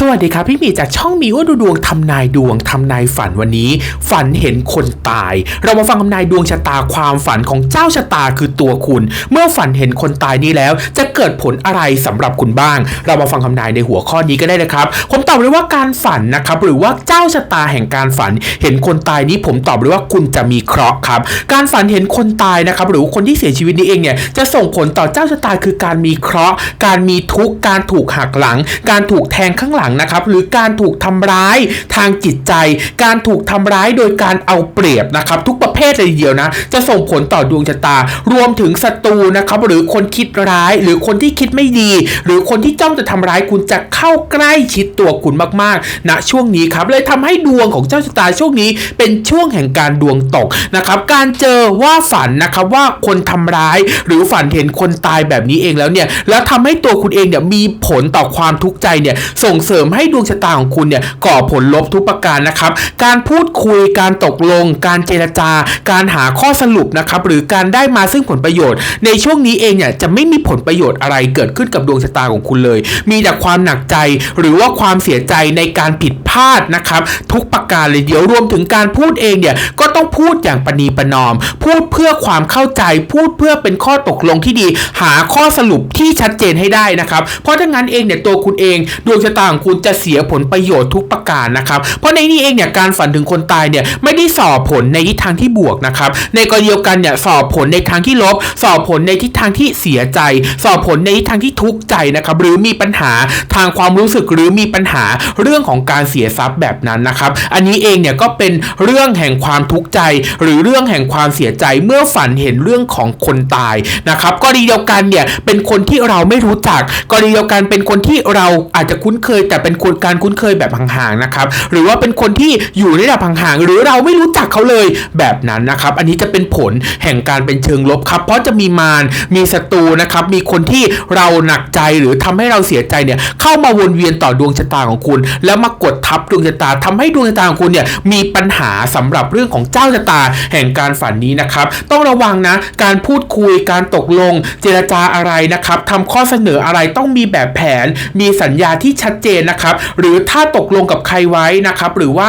สวัสดีครับพี่มีจากช่องมีว่าดูดวงทำนายดวงทำนายฝันวันนี้ ฝันเห็นคนตาย เรามาฟังทำนายดวงชะตาความฝันของเจ้าชะตาคือตัวคุณ เมื่อฝันเห็นคนตายนี้แล้ว จะเกิดผลอะไรสำหรับคุณบ้าง เรามาฟังทำนายในหัวข้อนี้ก็ได้นะครับผมตอบเลยว่าการฝันนะครับหรือว่าเจ้าชะตาแห่งการฝัน เห็นคนตายนี้ผมตอบเลยว่าคุณจะมีเคราะห์ครับ การฝันเห็นคนตายนะครับหรือคนที่เสียชีวิตนี้เองเนี่ยจะส่งผลต่อเจ้าชะตาคือการมีเคราะห์ การมีทุกข์การถูกหักหลัง การถูกแทงข้างหลังนะครับหรือการถูกทำร้ายทางจิตใจ การถูกทำร้ายโดยการเอาเปรียบนะครับ ทุกประเภทเลยเดียวนะ จะส่งผลต่อดวงชะตา รวมถึงศัตรูนะครับ หรือคนคิดร้าย หรือคนที่คิดไม่ดี หรือคนที่จ้องจะทำร้ายคุณจะเข้าใกล้ชิดตัวคุณมากๆณช่วงนี้ครับเลยทำให้ดวงของเจ้าชะตาช่วงนี้ เป็นช่วงแห่งการดวงตกนะครับการเจอว่าฝันนะครับว่าคนทำร้าย หรือฝันเห็นคนตายแบบนี้เองแล้วเนี่ยแล้วทำให้ตัวคุณเองเนี่ยมีผลต่อความทุกข์ใจเนี่ยส่งเสริมริมให้ดวงชะตาของคุณเนี่ยก่อผลลบทุกประการนะครับ การพูดคุยการตกลง การเจรจา การหาข้อสรุปนะครับหรือการได้มาซึ่งผลประโยชน์ ในช่วงนี้เองเนี่ยจะไม่มีผลประโยชน์อะไรเกิดขึ้นกับดวงชะตาของคุณเลย มีแต่ความหนักใจหรือว่าความเสียใจในการผิดาดนะครับ ทุกประการเลยเดี๋ยวรวมถึงการพูดเองเนี่ยก็ต้องพูดอย่างปณีประนอม พูดเพื่อความเข้าใจ พูดเพื่อเป็นข้อตกลงที่ดี หาข้อสรุปที่ชัดเจนให้ได้นะครับ เพราะถ้างั้นเองเนี่ยตัวคุณเองดวงชะตาของคุณจะเสียผลประโยชน์ทุกประการนะครับ เพราะในนี้เองเนี่ยการฝันถึงคนตายเนี่ยไม่ได้สอบผลในทิศทางที่บวกนะครับ ในกรณีเดียวกันเนี่ยสอบผลในทางที่ลบ สอบผลในทิศทางที่เสียใจ สอบผลในทิศทางที่ทุกข์ใจนะครับ หรือมีปัญหาทางความรู้สึกหรือมีปัญหาเรื่องของการเสียทรัพย์แบบนั้นนะครับ อันนี้เองเนี่ยก็เป็นเรื่องแห่งความทุกข์ใจ หรือเรื่องแห่งความเสียใจเมื่อฝันเห็นเรื่องของคนตายนะครับกรณีเดียวกันเนี่ยเป็นคนที่เราไม่รู้จักกรณีเดียวกันเป็นคนที่เราอาจจะคุ้นเคย แต่เป็นคนการคุ้นเคยแบบห่างๆนะครับหรือว่าเป็นคนที่อยู่ในระดับห่างๆหรือเราไม่รู้จักเขาเลยแบบนั้นนะครับ อันนี้จะเป็นผลแห่งการเป็นเชิงลบครับ เพราะจะมีมารมีศัตรูนะครับ มีคนที่เราหนักใจหรือทำให้เราเสียใจเนี่ยเข้ามาวนเวียนต่อดวงชะตาของคุณ แล้วมากดทับดวงชะตาทำให้ดวงชะตาของคุณเนี่ยมีปัญหาสำหรับเรื่องของเจ้าชะตาแห่งการฝันนี้นะครับ ต้องระวังนะการพูดคุยการตกลง เจรจาอะไรนะครับทำข้อเสนออะไรต้องมีแบบแผน มีสัญญาที่ชัดเจนนะครับ หรือถ้าตกลงกับใครไว้นะครับ หรือว่า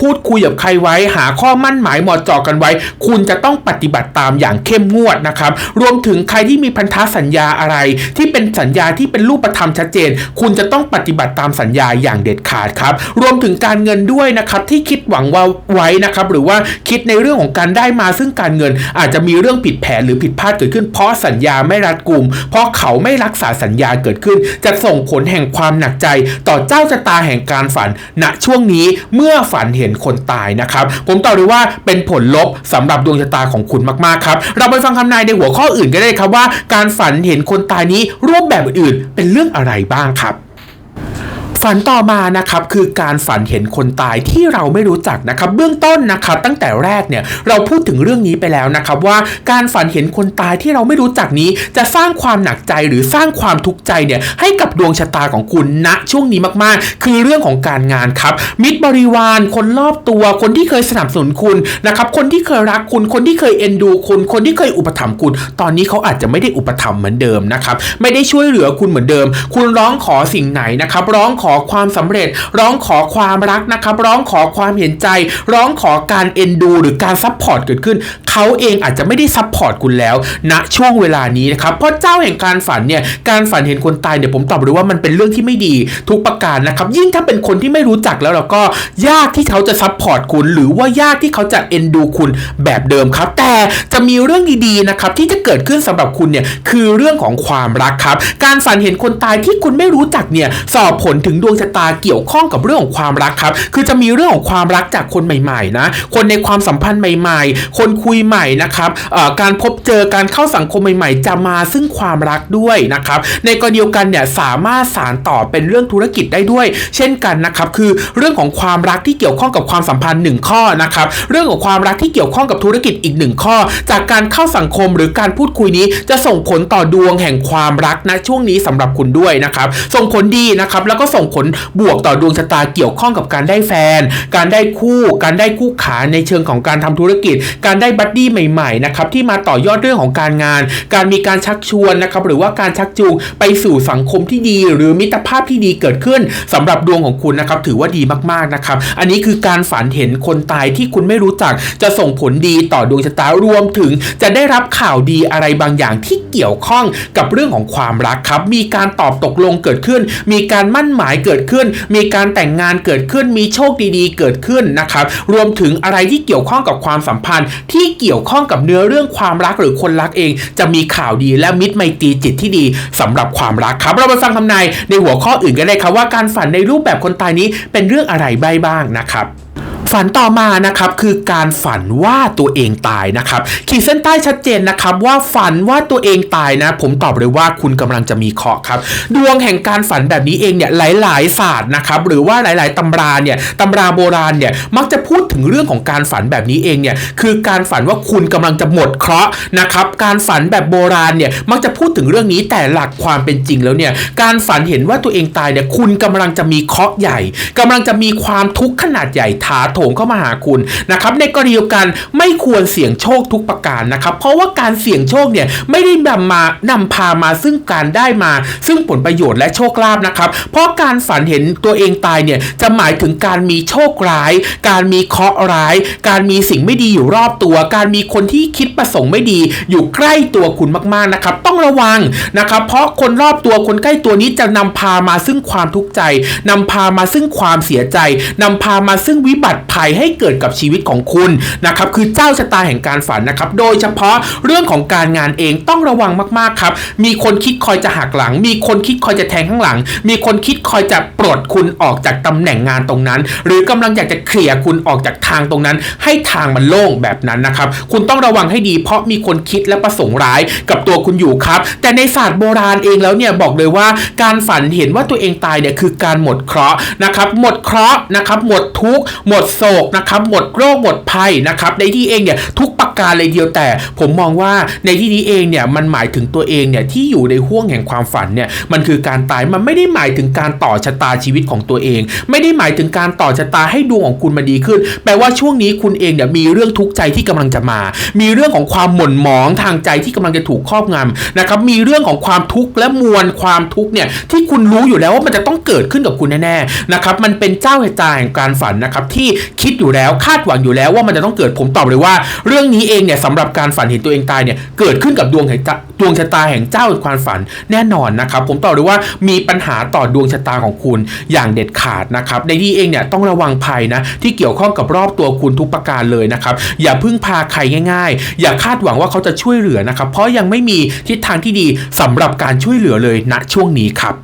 พูดคุยกับใครไว้ หาข้อมั่นหมายหมอดจอกันไว้ คุณจะต้องปฏิบัติตามอย่างเข้มงวดนะครับ รวมถึงใครที่มีพันธสัญญาอะไร ที่เป็นสัญญาที่เป็นรูปธรรมชัดเจน คุณจะต้องปฏิบัติตามสัญญาอย่างเด็ดขาดครับรวมถึงการเงินด้วยนะครับที่คิดหวังว่าไว้นะครับหรือว่าคิดในเรื่องของการได้มาซึ่งการเงินอาจจะมีเรื่องผิดแผนหรือผิดพลาดเกิดขึ้น เพราะสัญญาไม่รัดกุม เพราะเขาไม่รักษาสัญญาเกิดขึ้น จะส่งผลแห่งความหนักใจ ต่อเจ้าชะตาแห่งการฝันณช่วงนี้เมื่อฝันเห็นคนตายนะครับ ผมตอบเลยว่าเป็นผลลบสำหรับดวงชะตาของคุณมากๆครับ เราไปฟังคำนายในหัวข้ออื่นก็ได้ครับว่า การฝันเห็นคนตายนี้รูปแบบอื่นๆเป็นเรื่องอะไรบ้างครับ ฝันต่อมานะครับคือการฝันเห็นคนตายที่เราไม่รู้จักนะครับ เบื้องต้นนะครับตั้งแต่แรกเนี่ยเราพูดถึงเรื่องนี้ไปแล้วนะครับ ว่าการฝันเห็นคนตายที่เราไม่รู้จักนี้ จะสร้างความหนักใจหรือสร้างความทุกข์ใจเนี่ยให้กับดวงชะตาของคุณณช่วงนี้มากๆ คือเรื่องของการงานครับ มิตรบริวารคนรอบตัว คนที่เคยสนับสนุนคุณนะครับ คนที่เคยรักคุณ คนที่เคยเอ็นดูคุณ คนที่เคยอุปถัมภ์คุณ ตอนนี้เขาอาจจะไม่ได้อุปถัมภ์เหมือนเดิมนะครับ ไม่ได้ช่วยเหลือคุณเหมือนเดิม คุณร้องขอสิ่งไหนนะครับ ร้องขออความสำเร็จ ร้องขอความรักนะครับ ร้องขอความเห็นใจ ร้องขอการเอ็นดู หรือการซัพพอร์ตเกิดขึ้น เขาเองอาจจะไม่ได้ซัพพอร์ตคุณแล้วณช่วงเวลานี้นะครับเพราะเจ้าแห่งการฝันเนี่ยการฝันเห็นคนตายเนี่ยผมตอบเลยว่ามันเป็นเรื่องที่ไม่ดีทุกประการนะครับ ยิ่งถ้าเป็นคนที่ไม่รู้จักแล้วเราก็ยากที่เขาจะซัพพอร์ตคุณ หรือว่ายากที่เขาจะเอ็นดูคุณแบบเดิมครับ แต่จะมีเรื่องดีๆนะครับที่จะเกิดขึ้นสำหรับคุณเนี่ยคือเรื่องของความรักครับ การฝันเห็นคนตายที่คุณไม่รู้จักเนี่ยสอบผลถึงดวงชะตาเกี่ยวข้องกับเรื่องของความรักครับ คือจะมีเรื่องของความรักจากคนใหม่ๆนะ คนในความสัมพันธ์ใหม่ๆ คนคุยใหม่นะครับการพบเจอการเข้าสังคมใหม่ๆ จะมาซึ่งความรักด้วยนะครับ ในกรณีเดียวกันเนี่ยสามารถสารต่อเป็นเรื่องธุรกิจได้ด้วย เช่นกันนะครับ คือเรื่องของความรักที่เกี่ยวข้องกับความสัมพันธ์หนึ่งข้อนะครับ เรื่องของความรักที่เกี่ยวข้องกับธุรกิจอีกหนึ่งข้อ จากการเข้าสังคมหรือการพูดคุยนี้ จะส่งผลต่อดวงแห่งความรักนะช่วงนี้สำหรับคุณด้วยนะครับ ส่งผลดีนะครับ แล้วก็ส่งผลบวกต่อดวงชะตาเกี่ยวข้องกับการได้แฟน การได้คู่ การได้คู่ขาในเชิงของการทำธุรกิจ การได้บัดดี้ใหม่ๆนะครับที่มาต่อยอดเรื่องของการงาน การมีการชักชวนนะครับหรือว่าการชักจูงไปสู่สังคมที่ดี หรือมิตรภาพที่ดีเกิดขึ้นสำหรับดวงของคุณนะครับถือว่าดีมากๆนะครับอันนี้คือการฝันเห็นคนตายที่คุณไม่รู้จักจะส่งผลดีต่อดวงชะตารวมถึงจะได้รับข่าวดีอะไรบางอย่างที่เกี่ยวข้องกับเรื่องของความรักครับ มีการตอบตกลงเกิดขึ้น มีการมั่นหมายเกิดขึ้น มีการแต่งงานเกิดขึ้น มีโชคดีๆ เกิดขึ้นนะครับ รวมถึงอะไรที่เกี่ยวข้องกับความสัมพันธ์ ที่เกี่ยวข้องกับเนื้อเรื่องความรักหรือคนรักเอง จะมีข่าวดีและมิตรไมตรีจิตที่ดีสำหรับความรักครับ เราไปฟังคำนายในหัวข้ออื่นกันเลยครับว่าการฝันในรูปแบบคนตายนี้เป็นเรื่องอะไรใบ้บ้างนะครับ ฝันต่อมานะครับคือการฝันว่าตัวเองตายนะครับขีดเส้นใต้ชัดเจนนะครับว่าฝันว่าตัวเองตายนะ ผมตอบเลยว่าคุณกำลังจะมีเคราะห์ครับ ดวงแห่งการฝันแบบนี้เองเนี่ยหลาย ๆ ศาสตร์นะครับหรือว่าหลาย ๆตำราเนี่ยตำราโบราณเนี่ยมักจะพูดถึงเรื่องของการฝันแบบนี้เองเนี่ยคือการฝันว่าคุณกำลังจะหมดเคราะห์นะครับการฝันแบบโบราณเนี่ยมักจะพูดถึงเรื่องนี้แต่หลักความเป็นจริงแล้วเนี่ยการฝันเห็นว่าตัวเองตายเนี่ยคุณกำลังจะมีเคราะห์ใหญ่กำลังจะมีความทุกข์ขนาดใหญ่ถาโถมเข้ามาหาคุณนะครับในกรณีเดียวกันไม่ควรเสี่ยงโชคทุกประการนะครับเพราะว่าการเสี่ยงโชคเนี่ยไม่ได้นำมานำพามาซึ่งการได้มา ซึ่งผลประโยชน์และโชคลาภนะครับเพราะการฝันเห็นตัวเองตายเนี่ยจะหมายถึงการมีโชคร้าย การมีเคราะห์ร้าย การมีสิ่งไม่ดีอยู่รอบตัว การมีคนที่คิดประสงค์ไม่ดี อยู่ใกล้ตัวคุณมากๆนะครับ ต้องระวังนะครับเพราะคนรอบตัวคนใกล้ตัวนี้จะนำพามาซึ่งความทุกข์ใจนำพามาซึ่งความเสียใจนำพามาซึ่งวิบัติภัยให้เกิดกับชีวิตของคุณนะครับคือเจ้าชะตาแห่งการฝันนะครับโดยเฉพาะเรื่องของการงานเองต้องระวังมากๆครับมีคนคิดคอยจะหักหลัง มีคนคิดคอยจะแทงข้างหลัง มีคนคิดคอยจะปลดคุณออกจากตำแหน่งงานตรงนั้น หรือกำลังอยากจะเคลียร์คุณออกจากทางตรงนั้น ให้ทางมันโล่งแบบนั้นนะครับคุณต้องระวังให้ดีเพราะมีคนคิดและประสงค์ร้ายกับตัวคุณอยู่ครับ แต่ในศาสตร์โบราณเองแล้วเนี่ยบอกเลยว่าการฝันเห็นว่าตัวเองตายเนี่ยคือการหมดเคราะห์นะครับหมดเคราะห์นะครับหมดทุกข์หมดโศกนะครับหมดโรคหมดภัยนะครับในที่เองเนี่ยทุกประการเลยเดียวแต่ผมมองว่าในที่นี้เองเนี่ยมันหมายถึงตัวเองเนี่ยที่อยู่ในห่วงแห่งความฝันเนี่ยมันคือการตายมันไม่ได้หมายถึงการต่อชะตาชีวิตของตัวเอง ไม่ได้หมายถึงการต่อชะตาให้ดวงของคุณมาดีขึ้น แปลว่าช่วงนี้คุณเองเนี่ยมีเรื่องทุกข์ใจที่กำลังจะมา มีเรื่องของความหม่นหมองทางใจที่กำลังจะถูกครอบงำนะครับมีเรื่องของความทุกข์และมวลความทุกข์เนี่ยที่คุณรู้อยู่แล้วว่ามันจะต้องเกิดขึ้นกับคุณแน่ๆนะครับมันเป็นเจ้าเหตุการณ์แห่งการฝันนะครับที่คิดอยู่แล้วคาดหวังอยู่แล้วว่ามันจะต้องเกิดผมตอบเลยว่า เรื่องนี้เองเนี่ยสำหรับการฝันเห็นตัวเองตายเนี่ยเกิดขึ้นกับดวงแห่งดวงชะตาแห่งเจ้าความฝันแน่นอนนะครับผมตอบเลยว่ามีปัญหาต่อดวงชะตาของคุณอย่างเด็ดขาดนะครับในที่เองเนี่ยต้องระวังภัยนะที่เกี่ยวข้องกับรอบตัวคุณทุกประการเลยนะครับอย่าพึ่งพาใครง่าย ๆ อย่าคาดหวังว่าเขาจะช่วยเหลือนะครับเพราะยังไม่มีทิศทางที่ดีสำหรับการช่วยเหลือเลยณช่วงนี้ครับ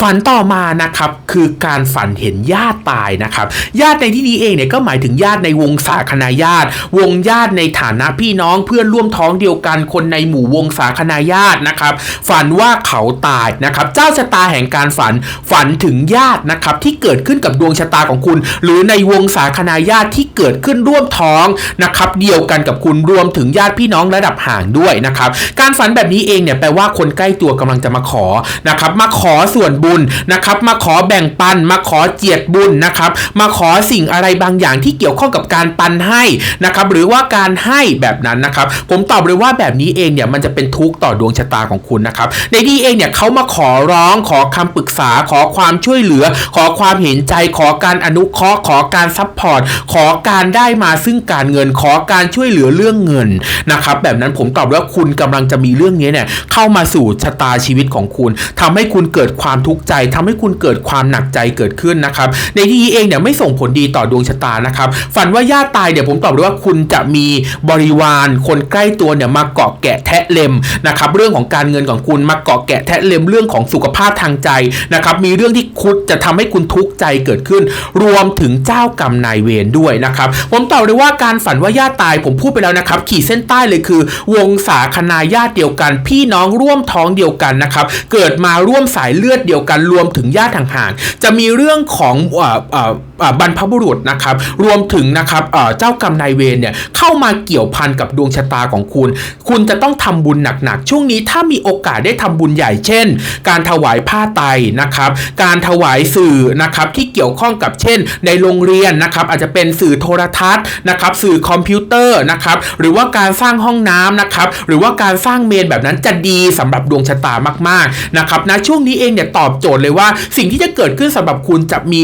ฝันต่อมานะครับคือการฝันเห็นญาติตายนะครับ ญาติในที่นี้เองเนี่ยก็หมายถึงญาติในวงศาคณาญาติ วงญาติในฐานะพี่น้องเพื่อนร่วมท้องเดียวกันคนในหมู่วงศาคณาญาตินะครับ ฝันว่าเขาตายนะครับ เจ้าชะตาแห่งการฝันฝันถึงญาตินะครับที่เกิดขึ้นกับดวงชะตาของคุณ หรือในวงศาคณาญาติที่เกิดขึ้นร่วมท้องนะครับ เดียวกันกับคุณรวมถึงญาติพี่น้องระดับห่างด้วยนะครับ การฝันแบบนี้เองเนี่ยแปลว่าคนใกล้ตัวกำลังจะมาขอนะครับมาขอส่วนบุญนะครับ มาขอแบ่งปัน มาขอเจียดบุญนะครับ มาขอสิ่งอะไรบางอย่างที่เกี่ยวข้องกับการปันให้นะครับ หรือว่าการให้แบบนั้นนะครับ ผมตอบเลยว่าแบบนี้เองเนี่ยมันจะเป็นทุกข์ต่อดวงชะตาของคุณนะครับ ในที่เองเนี่ยเขามาขอร้องขอคำปรึกษาขอความช่วยเหลือ ขอความเห็นใจขอการอนุเคราะห์ขอการซัพพอร์ตขอการได้มาซึ่งการเงินขอการช่วยเหลือเรื่องเงินนะครับ แบบนั้นผมตอบว่าคุณกำลังจะมีเรื่องนี้เนี่ยเข้ามาสู่ชะตาชีวิตของคุณทำให้คุณเกิดความทุกข์ใจทำให้คุณเกิดความหนักใจเกิดขึ้นนะครับ ในที่นี้เองเนี่ยไม่ส่งผลดีต่อดวงชะตานะครับ ฝันว่าญาติตายเดี๋ยวผมตอบเลยว่าคุณจะมีบริวาร คนใกล้ตัวเนี่ยมาเกาะแกะแทะเล็มนะครับ เรื่องของการเงินของคุณมาเกาะแกะแทะเล็มเรื่องของสุขภาพทางใจนะครับ มีเรื่องที่คุณจะทำให้คุณทุกข์ใจเกิดขึ้น รวมถึงเจ้ากรรมนายเวรด้วยนะครับ ผมตอบเลยว่าการฝันว่าญาติตายผมพูดไปแล้วนะครับ ขีดเส้นใต้เลยคือ วงศาคณาญาติเดียวกัน พี่น้องร่วมท้องเดียวกันนะครับ เกิดมาร่วมสายเลือดเดียวกันรวมถึงญาติห่างๆจะมีเรื่องของอ่อเอ่ออ่า บรรพบุรุษนะครับ รวมถึงนะครับเจ้ากรรมนายเวรเนี่ยเข้ามาเกี่ยวพันกับดวงชะตาของคุณ คุณจะต้องทำบุญหนักๆ ช่วงนี้ถ้ามีโอกาสได้ทำบุญใหญ่เช่น การถวายผ้าไตนะครับ การถวายสื่อนะครับที่เกี่ยวข้องกับเช่น ในโรงเรียนนะครับ อาจจะเป็นสื่อโทรทัศน์นะครับสื่อคอมพิวเตอร์นะครับ หรือว่าการสร้างห้องน้ำนะครับ หรือว่าการสร้างเมนแบบนั้นจะดีสำหรับดวงชะตามากๆนะครับนะช่วงนี้เองเนี่ยตอบโจทย์เลยว่า สิ่งที่จะเกิดขึ้นสำหรับคุณจะมี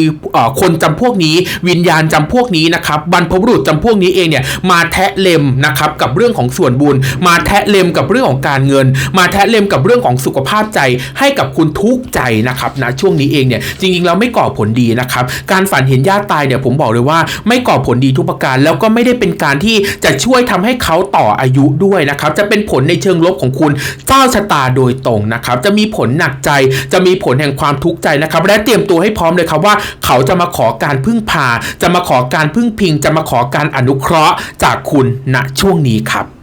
คนจำพวกนี้วิญญาณจำพวกนี้นะครับบรรพบุรุษจำพวกนี้เองเนี่ยมาแทะเล็มนะครับกับเรื่องของส่วนบุญ มาแทะเล็มกับเรื่องของการเงิน มาแทะเล็มกับเรื่องของสุขภาพใจ ให้กับคุณทุกใจนะครับนะช่วงนี้เองเนี่ยจริงๆแล้วไม่ก่อผลดีนะครับการฝันเห็นญาติตายเนี่ยผมบอกเลยว่าไม่ก่อผลดีทุกประการ แล้วก็ไม่ได้เป็นการที่จะช่วยทำให้เขาต่ออายุด้วยนะครับจะเป็นผลในเชิงลบของคุณเจ้าชะตาโดยตรงนะครับจะมีผลหนักใจจะมีผลแห่งความทุกข์ใจนะครับและเตรียมตัวให้พร้อมเลยครับว่า เขาจะมาขอการพึ่งพา จะมาขอการพึ่งพิง จะมาขอการอนุเคราะห์จากคุณณช่วงนี้ครับ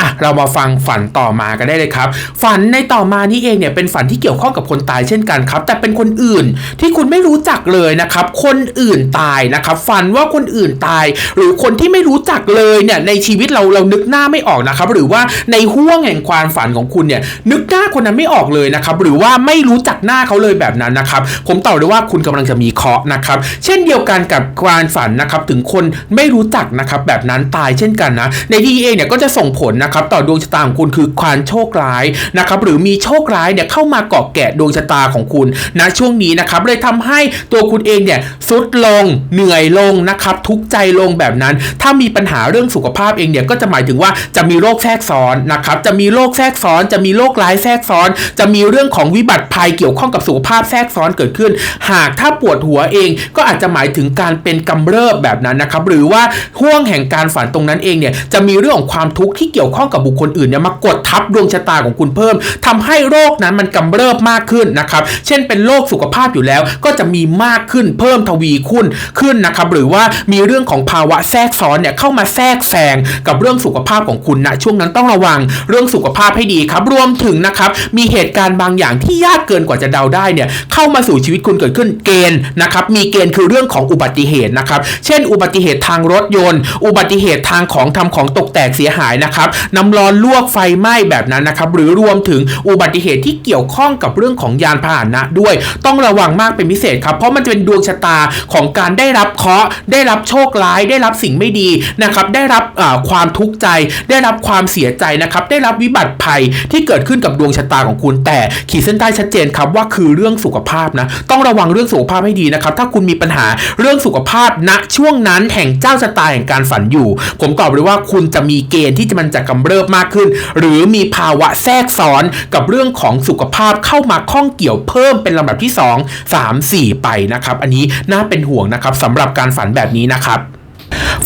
อะเรามาฟังฝันต่อมากันได้เลยครับ ฝันในต่อมานี่เองเนี่ยเป็นฝันที่เกี่ยวข้องกับคนตายเช่นกันครับ แต่เป็นคนอื่นที่คุณไม่รู้จักเลยนะครับ คนอื่นตายนะครับ ฝันว่าคนอื่นตาย หรือคนที่ไม่รู้จักเลยเนี่ยในชีวิตเราเรานึกหน้าไม่ออกนะครับ หรือว่าในห่วงแห่งความฝันของคุณเนี่ยนึกหน้าคนนั้นไม่ออกเลยนะครับ หรือว่าไม่รู้จักหน้าเขาเลยแบบนั้นนะครับ ผมตอบเลยว่าคุณกำลังจะมีเคาะนะครับ เช่นเดียวกันกับความฝันนะครับ ถึงคนไม่รู้จักนะครับแบบนั้นตายเช่นกันนะ ในที่เองเนี่ยก็จะส่งผลนะครับต่อดวงชะตาของคุณคือความโชคร้ายนะครับหรือมีโชคร้ายเนี่ยเข้ามาเกาะแกะดวงชะตาของคุณนะช่วงนี้นะครับเลยทำให้ตัวคุณเองเนี่ยสุดลงเหนื่อยลงนะครับทุกใจลงแบบนั้น ถ้ามีปัญหาเรื่องสุขภาพเองเนี่ยก็จะหมายถึงว่าจะมีโรคแทรกซ้อนนะครับจะมีโรคแทรกซ้อน จะมีโรคร้ายแทรกซ้อน จะมีเรื่องของวิบัติภัยเกี่ยวข้องกับสุขภาพแทรกซ้อนเกิดขึ้น หากถ้าปวดหัวเองก็อาจจะหมายถึงการเป็นกำเริบแบบนั้นนะครับหรือว่าห่วงแห่งการฝันตรงนั้นเองเนี่ยจะมีเรื่องของความทุกข์ที่เกี่ยวข้องกับบุคคลอื่นเนี่ยมากดทับดวงชะตาของคุณเพิ่มทำให้โรคนั้นมันกำเริบมากขึ้นนะครับ เช่นเป็นโรคสุขภาพอยู่แล้ว ก็จะมีมากขึ้นเพิ่มทวีขึ้นขึ้นนะครับ หรือว่ามีเรื่องของภาวะแทรกซ้อนเนี่ยเข้ามาแทรกแซงกับเรื่องสุขภาพของคุณนะช่วงนั้นต้องระวังเรื่องสุขภาพให้ดีครับ รวมถึงนะครับมีเหตุการณ์บางอย่างที่ยากเกินกว่าจะเดาได้เนี่ยเข้ามาสู่ชีวิตคุณเกิดขึ้นเกณฑ์นะครับมีเกณฑ์คือเรื่องของอุบัติเหตุนะครับ เช่น อุบัติเหตุทางรถยนต์ อุบัติเหตุทางของทำของตกแตกเสียหายนะครับน้ำร้อนลวกไฟไหม้แบบนั้นนะครับหรือรวมถึงอุบัติเหตุที่เกี่ยวข้องกับเรื่องของยานพาหนะด้วย ต้องระวังมากเป็นพิเศษครับ เพราะมันจะเป็นดวงชะตาของการได้รับเคราะห์ได้รับโชคร้าย ได้รับสิ่งไม่ดีนะครับได้รับความทุกข์ใจ ได้รับความเสียใจนะครับได้รับวิบัติภัยที่เกิดขึ้นกับดวงชะตาของคุณ แต่ขีดเส้นใต้ชัดเจนครับว่าคือเรื่องสุขภาพนะต้องระวังเรื่องสุขภาพให้ดีนะครับถ้าคุณมีปัญหาเรื่องสุขภาพณช่วงนั้นแห่งเจ้าชะตาแห่งการฝันอยู่ ผมตอบเลยว่าคุณจะมีเกณฑ์ที่จะมันจะกำเริบมากขึ้น หรือมีภาวะแทรกซ้อนกับเรื่องของสุขภาพเข้ามาข้องเกี่ยวเพิ่มเป็นลำดับที่ 2 3 4 ไปนะครับ อันนี้น่าเป็นห่วงนะครับสำหรับการฝันแบบนี้นะครับ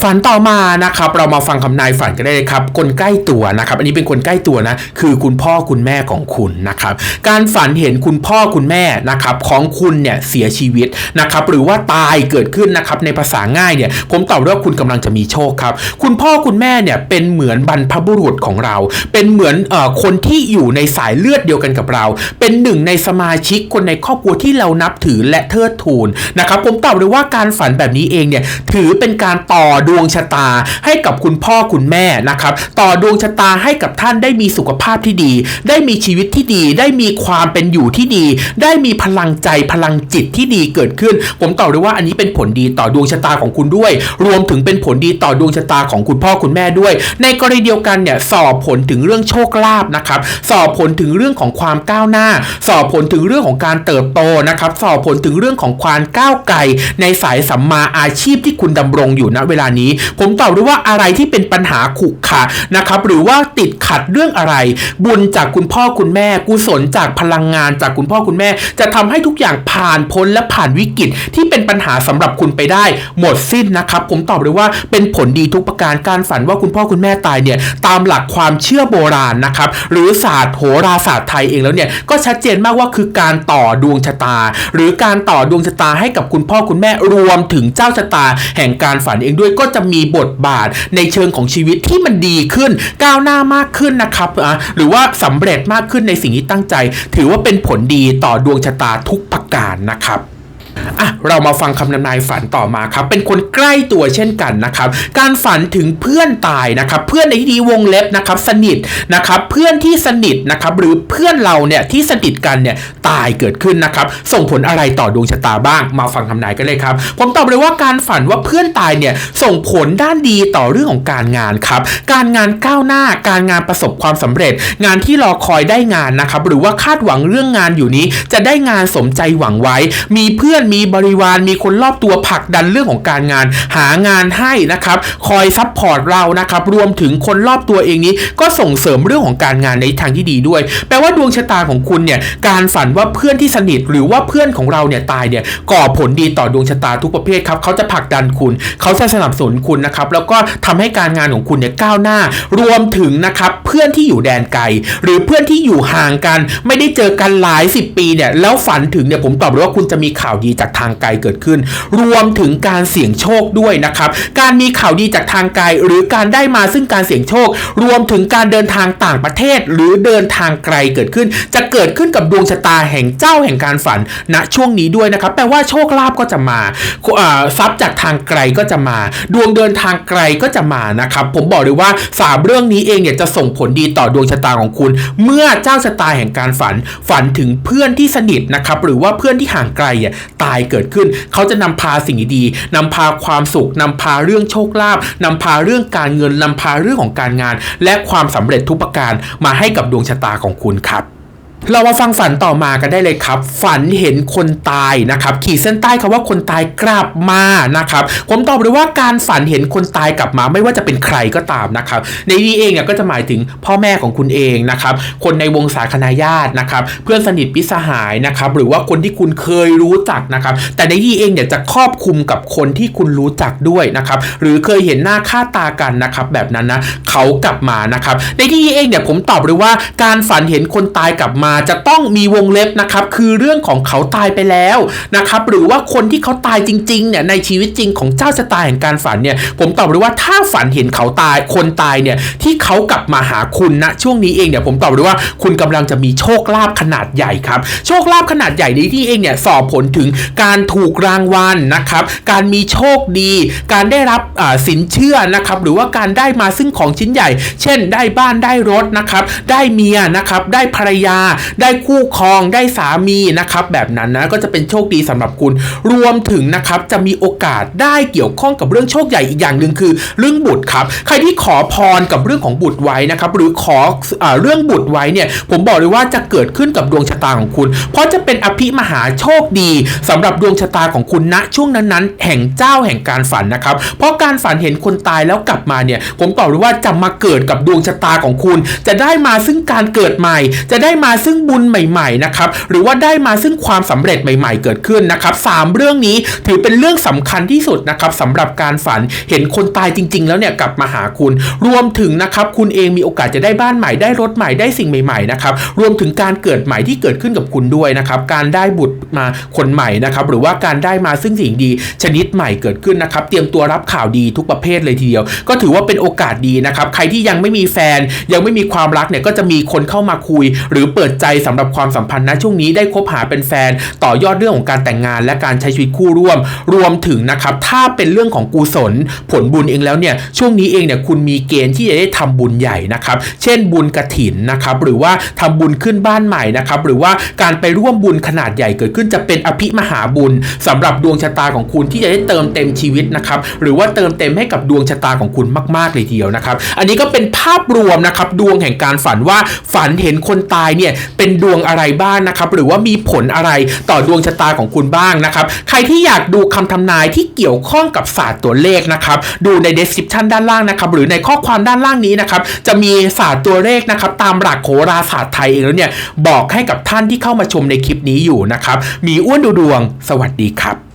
ฝันต่อมานะครับเรามาฟังคำนายฝันกันได้เลยครับคนใกล้ตัวนะครับ อันนี้เป็นคนใกล้ตัวนะ คือคุณพ่อคุณแม่ของคุณนะครับ การฝันเห็นคุณพ่อคุณแม่นะครับของคุณเนี่ยเสียชีวิตนะครับ หรือว่าตายเกิดขึ้นนะครับในภาษาง่ายเนี่ยผมตอบว่าคุณกำลังจะมีโชคครับ คุณพ่อคุณแม่เนี่ยเป็นเหมือนบรรพบุรุษของเรา เป็นเหมือนเอ่อคนที่อยู่ในสายเลือดเดียวกันกับเรา เป็นหนึ่งในสมาชิกคนในครอบครัวที่เรานับถือและเทิดทูนนะครับ ผมตอบเลยว่าการฝันแบบนี้เองเนี่ยถือเป็นการต่อ่อดวงชะตาให้กับคุณพ่อคุณแม่นะครับ ต่อดวงชะตาให้กับท่านได้มีสุขภาพที่ดี ได้มีชีวิตที่ดี ได้มีความเป็นอยู่ที่ดี ได้มีพลังใจพลังจิตที่ดีเกิดขึ้น ผมตอบเลยว่าอันนี้เป็นผลดีต่อดวงชะตาของคุณด้วย รวมถึงเป็นผลดีต่อดวงชะตาของคุณพ่อคุณแม่ด้วย ในกรณีเดียวกันเนี่ยสอบผลถึงเรื่องโชคลาภนะครับสอบผลถึงเรื่องของความก้าวหน้า สอบผลถึงเรื่องของการเติบโตนะครับสอบผลถึงเรื่องของความก้าวไกลในสายสัมมาอาชีพที่คุณดำรงอยู่ณเวลานี้ ผมตอบด้วยว่าอะไรที่เป็นปัญหาขุกขะนะครับหรือว่าติดขัดเรื่องอะไร บุญจากคุณพ่อคุณแม่กุศลจากพลังงานจากคุณพ่อคุณแม่ จะทำให้ทุกอย่างผ่านพ้นและผ่านวิกฤตที่เป็นปัญหาสำหรับคุณไปได้ หมดสิ้นนะครับ ผมตอบเลยว่าเป็นผลดีทุกประการการฝันว่าคุณพ่อคุณแม่ตายเนี่ยตามหลักความเชื่อโบราณนะครับหรือศาสตร์โหราศาสตร์ไทยเองแล้วเนี่ยก็ชัดเจนมากว่าคือการต่อดวงชะตา หรือการต่อดวงชะตาให้กับคุณพ่อคุณแม่รวมถึงเจ้าชะตาแห่งการฝันเองด้วยก็จะมีบทบาทในเชิงของชีวิตที่มันดีขึ้น ก้าวหน้ามากขึ้นนะครับอะหรือว่าสำเร็จมากขึ้นในสิ่งที่ตั้งใจ ถือว่าเป็นผลดีต่อดวงชะตาทุกประการนะครับ อะเรามาฟังคำนำนายฝันต่อมาครับ เป็นคนใกล้ตัวเช่นกันนะครับ การฝันถึงเพื่อนตายนะครับ เพื่อนในที่นี้วงเล็บนะครับสนิทนะครับ เพื่อนที่สนิทนะครับ หรือเพื่อนเราเนี่ยที่สนิทกันเนี่ยตายเกิดขึ้นนะครับ ส่งผลอะไรต่อดวงชะตาบ้าง มาฟังคำนายกันเลยครับ ผมตอบเลยว่าการฝันว่าเพื่อนตายเนี่ยส่งผลด้านดีต่อเรื่องของการงานครับ การงานก้าวหน้า การงานประสบความสำเร็จ งานที่รอคอยได้งานนะครับ หรือว่าคาดหวังเรื่องงานอยู่นี้จะได้งานสมใจหวังไว้ มีเพื่อนมีบริวารมีคนรอบตัวผลักดันเรื่องของการงาน หางานให้นะครับคอยซัพพอร์ตเรานะครับรวมถึงคนรอบตัวเองนี้ ก็ส่งเสริมเรื่องของการงานในทางที่ดีด้วย แปลว่าดวงชะตาของคุณเนี่ยการฝันว่าเพื่อนที่สนิทหรือว่าเพื่อนของเราเนี่ยตายเนี่ยก่อผลดีต่อดวงชะตาทุกประเภทครับเขาจะผลักดันคุณเขาจะสนับสนุนคุณนะครับแล้วก็ทำให้การงานของคุณเนี่ยก้าวหน้า รวมถึงนะครับเพื่อนที่อยู่แดนไกลหรือเพื่อนที่อยู่ห่างกัน ไม่ได้เจอกันหลายสิบปีเนี่ยแล้วฝันถึงเนี่ยผมตอบเลยว่าคุณจะมีข่าวดีจากทางไกลเกิดขึ้น รวมถึงการเสี่ยงโชคด้วยนะครับ การมีข่าวดีจากทางไกลหรือการได้มาซึ่งการเสี่ยงโชค รวมถึงการเดินทางต่างประเทศ หรือเดินทางไกลเกิดขึ้น จะเกิดขึ้นกับดวงชะตาแห่งเจ้าแห่งการฝันณช่วงนี้ด้วยนะครับแปลว่าโชคลาภก็จะมาทรัพย์จากทางไกลก็จะมา ดวงเดินทางไกลก็จะมานะครับ ผมบอกเลยว่าสามเรื่องนี้เองเนี่ยจะส่งผลดีต่อดวงชะตาของคุณ เมื่อเจ้าชะตาแห่งการฝันฝันถึงเพื่อนที่สนิทนะครับหรือว่าเพื่อนที่ห่างไกลเนี่ยตายเกิดขึ้น เขาจะนำพาสิ่งดีๆนำพาความสุขนำพาเรื่องโชคลาภนำพาเรื่องการเงินนำพาเรื่องของการงาน และความสำเร็จทุกประการมาให้กับดวงชะตาของคุณครับ เรามาฟังฝันต่อมากันได้เลยครับ ฝันเห็นคนตายนะครับ ขีดเส้นใต้คำว่าคนตายกลับมานะครับ ผมตอบเลยว่าการฝันเห็นคนตายกลับมาไม่ว่าจะเป็นใครก็ตามนะครับ ในนี้เองเนี่ยก็จะหมายถึงพ่อแม่ของคุณเองนะครับ คนในวงสาคณาญาตินะครับ เพื่อนสนิทพิสหายนะครับ หรือว่าคนที่คุณเคยรู้จักนะครับ แต่ในนี้เองเนี่ยจะครอบคลุมกับคนที่คุณรู้จักด้วยนะครับ หรือเคยเห็นหน้าค่าตากันนะครับ แบบนั้นนะเขากลับมานะครับ ในที่เองเนี่ยผมตอบเลยว่าการฝันเห็นคนตายกลับมาจะต้องมีวงเล็บนะครับคือเรื่องของเขาตายไปแล้วนะครับหรือว่าคนที่เขาตายจริงๆเนี่ยในชีวิตจริงของเจ้าชะตาแห่งการฝันเนี่ยผมตอบเลยว่าถ้าฝันเห็นเขาตายคนตายเนี่ยที่เขากลับมาหาคุณนะช่วงนี้เองเนี่ยผมตอบเลยว่าคุณกำลังจะมีโชคลาภขนาดใหญ่ครับโชคลาภขนาดใหญ่ในที่เองเนี่ยสอบผลถึงการถูกรางวัลนะครับการมีโชคดี การได้รับอ่าสินเชื่อนะครับหรือว่าการได้มาซึ่งของชิ้นใหญ่ เช่นได้บ้านได้รถนะครับได้เมียนะครับได้ภรรยาได้คู่ครองได้สามีนะครับแบบนั้นนะก็จะเป็นโชคดีสำหรับคุณ รวมถึงนะครับจะมีโอกาสได้เกี่ยวข้องกับเรื่องโชคใหญ่อีกอย่างหนึ่งคือ เรื่องบุตรครับ ใครที่ขอพรกับเรื่องของบุตรไว้นะครับหรือขออเรื่องบุตรไว้เนี่ยผมบอกเลยว่าจะเกิดขึ้นกับดวงชะตาของคุณ เพราะจะเป็นอภิมหาโชคดีสำหรับดวงชะตาของคุณณช่วงนั้นๆ แห่งเจ้าแห่งการฝันนะครับ เพราะการฝันเห็นคนตายแล้วกลับมาเนี่ย ผมบอกเลยว่าจะมาเกิดกับดวงชะตาของคุณ จะได้มาซึ่งการเกิดใหม่ จะได้มาซึ่งึ่งบุญใหม่ๆนะครับหรือว่าได้มาซึ่งความสำเร็จใหม่ ๆ เกิดขึ้นนะครับสามเรื่องนี้ถือเป็นเรื่องสำคัญที่สุดนะครับสำหรับการฝันเห็นคนตายจริง ๆ แล้วเนี่ยกลับมาหาคุณ รวมถึงนะครับคุณเองมีโอกาสจะได้บ้านใหม่ได้รถใหม่ได้สิ่งใหม่ๆนะครับรวมถึงการเกิดใหม่ที่เกิดขึ้นกับคุณด้วยนะครับการได้บุตรมาคนใหม่นะครับหรือว่าการได้มาซึ่งสิ่งดี ชนิดใหม่เกิดขึ้นนะครับเตรียมตัวรับข่าวดีทุกประเภทเลยทีเดียว ก็ถือว่าเป็นโอกาสดีนะครับใครที่ยังไม่มีแฟนยังไม่มีความรักเนี่ยก็จะมีคนเข้ามาคุย หรือเปิดใจสำหรับความสัมพันธ์นะช่วงนี้ได้คบหาเป็นแฟน ต่อยอดเรื่องของการแต่งงาน และการใช้ชีวิตคู่ร่วม รวมถึงนะครับถ้าเป็นเรื่องของกุศลผลบุญเองแล้วเนี่ยช่วงนี้เองเนี่ยคุณมีเกณฑ์ที่จะได้ทำบุญใหญ่นะครับ เช่นบุญกระถินนะครับหรือว่าทำบุญขึ้นบ้านใหม่นะครับหรือว่าการไปร่วมบุญขนาดใหญ่เกิดขึ้นจะเป็นอภิมหาบุญสำหรับดวงชะตาของคุณที่จะได้เติมเต็มชีวิตนะครับหรือว่าเติมเต็มให้กับดวงชะตาของคุณมากๆเลยทีเดียวนะครับ อันนี้ก็เป็นภาพรวมนะครับดวงแห่งการฝันว่าฝันเห็นคนตายเนี่ยเป็นดวงอะไรบ้างนะครับ หรือว่ามีผลอะไรต่อดวงชะตาของคุณบ้างนะครับ ใครที่อยากดูคำทำนายที่เกี่ยวข้องกับศาสตร์ตัวเลขนะครับ ดูใน description ด้านล่างนะครับ หรือในข้อความด้านล่างนี้นะครับ จะมีศาสตร์ตัวเลขนะครับ ตามหลักโหราศาสตร์ไทยเองแล้วเนี่ย บอกให้กับท่านที่เข้ามาชมในคลิปนี้อยู่นะครับ มีอ้วนดูดวง สวัสดีครับ